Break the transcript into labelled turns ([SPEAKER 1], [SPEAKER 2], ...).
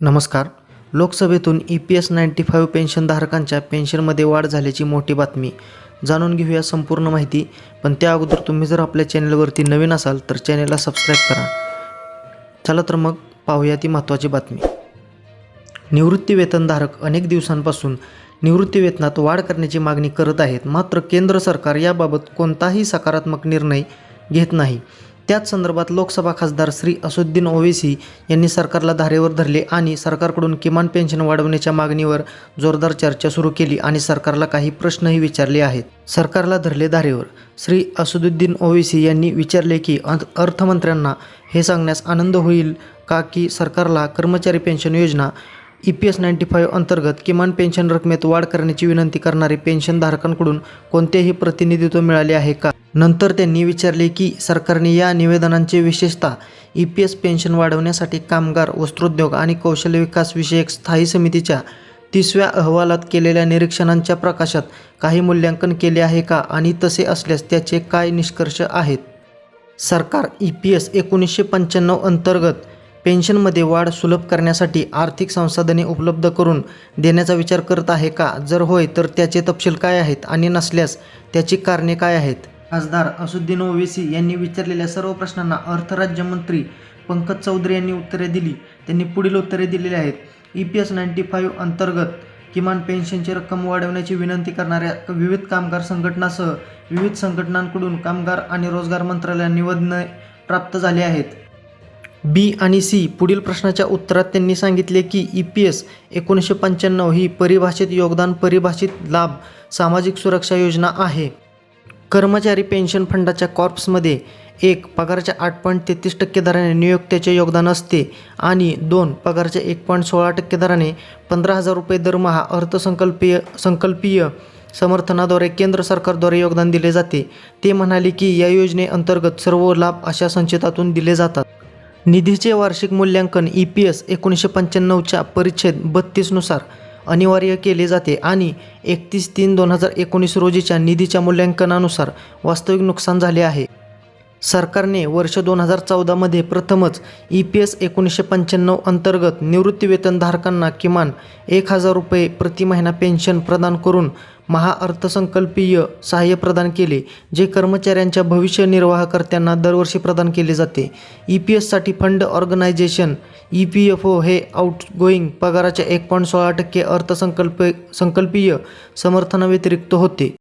[SPEAKER 1] नमस्कार. लोकसभेतून E P S ninety five पेन्शनधारकांच्या पेन्शनमध्ये वाढ झाल्याची मोठी बातमी. जाणून घेऊया संपूर्ण माहिती पण त्या अगोदर तुम्ही जर आपल्या चॅनलवरती नवीन असाल तर चॅनलला सबस्क्राईब करा. चला तर मग पाहूया ती महत्त्वाची बातमी. निवृत्तीवेतनधारक अनेक दिवसांपासून निवृत्तीवेतनात वाढ करण्याची मागणी करत आहेत मात्र केंद्र सरकार याबाबत कोणताही सकारात्मक निर्णय घेत नाही. त्याच संदर्भात लोकसभा खासदार श्री असुद्दीन ओवेसी यांनी सरकारला धारेवर धरले आणि सरकारकडून किमान पेन्शन वाढवण्याच्या मागणीवर जोरदार चर्चा सुरू केली आणि सरकारला काही प्रश्नही विचारले आहेत. सरकारला धरले धारेवर. श्री असुद्दीन ओवेसी यांनी विचारले की अर्थमंत्र्यांना हे सांगण्यास आनंद होईल का की सरकारला कर्मचारी पेन्शन योजना E P S ninety five अंतर्गत किमान पेन्शन रकमेत वाढ करण्याची विनंती करणारे पेन्शनधारकांकडून कोणतेही प्रतिनिधित्व मिळाले आहे का? नंतर त्यांनी विचारले की सरकारने या निवेदनांचे विशेषतः ई पी एस पेन्शन वाढवण्यासाठी कामगार वस्त्रोद्योग आणि कौशल्य विकास विषयक स्थायी समितीच्या तिसव्या अहवालात केलेल्या निरीक्षणांच्या प्रकाशात काही मूल्यांकन केले आहे का आणि तसे असल्यास त्याचे काय निष्कर्ष आहेत? सरकार ई पी एस एकोणीसशे पंच्याण्णव अंतर्गत पेन्शनमध्ये वाढ सुलभ करण्यासाठी आर्थिक संसाधने उपलब्ध करून देण्याचा विचार करत आहे का? जर होय तर त्याचे तपशील काय आहेत आणि नसल्यास त्याची कारणे काय आहेत? खासदार असुद्दीन ओवेसी यांनी विचारलेल्या सर्व प्रश्नांना अर्थराज्यमंत्री पंकज चौधरी यांनी उत्तरे दिली. त्यांनी पुढील उत्तरे दिलेली आहेत. E P S ninety five अंतर्गत किमान पेन्शनची रक्कम वाढवण्याची विनंती करणाऱ्या विविध कामगार संघटनासह विविध संघटनांकडून कामगार आणि रोजगार मंत्रालयाला निवेदन प्राप्त झाले आहेत. बी आणि सी पुढील प्रश्नाच्या उत्तरात त्यांनी सांगितले की ई पी एस एकोणीसशे पंच्याण्णव ही परिभाषित योगदान परिभाषित लाभ सामाजिक सुरक्षा योजना आहे. कर्मचारी पेन्शन फंडाच्या कॉर्प्समध्ये एक पगाराच्या आठ पॉईंट तेहतीस टक्के दराने नियोक्त्याचे योगदान असते आणि दोन पगाराच्या एक पॉईंट सोळा टक्के दराने पंधरा हजार रुपये दरमहा अर्थसंकल्पीय संकल्पीय समर्थनाद्वारे केंद्र सरकारद्वारे योगदान दिले जाते. ते म्हणाले की या योजनेअंतर्गत सर्व लाभ अशा संचितातून दिले जातात. निधीचे वार्षिक मूल्यांकन ई पी एस एकोणीसशे पंच्याण्णवच्या परिच्छेद बत्तीसनुसार अनिवार्य केले जाते आणि एकतीस तीन दोन हजार एकोणीस रोजीच्या निधीच्या मूल्यांकनानुसार वास्तविक नुकसान झाले आहे. सरकारने वर्ष दोन हजार चौदामध्ये प्रथमच ई पी एस एकोणीसशे पंच्याण्णव अंतर्गत निवृत्तीवेतनधारकांना किमान एक हजार रुपये प्रति महिना पेन्शन प्रदान करून महाअर्थसंकल्पीय सहाय्य प्रदान केले जे कर्मचाऱ्यांच्या भविष्य निर्वाहकर्त्यांना दरवर्षी प्रदान केले जाते. E P एससाठी fund organisation E P F O हे आउटगोईंग पगाराच्या एक पॉईंट सोळा टक्के अर्थसंकल्प संकल्पीय समर्थनाव्यतिरिक्त होते.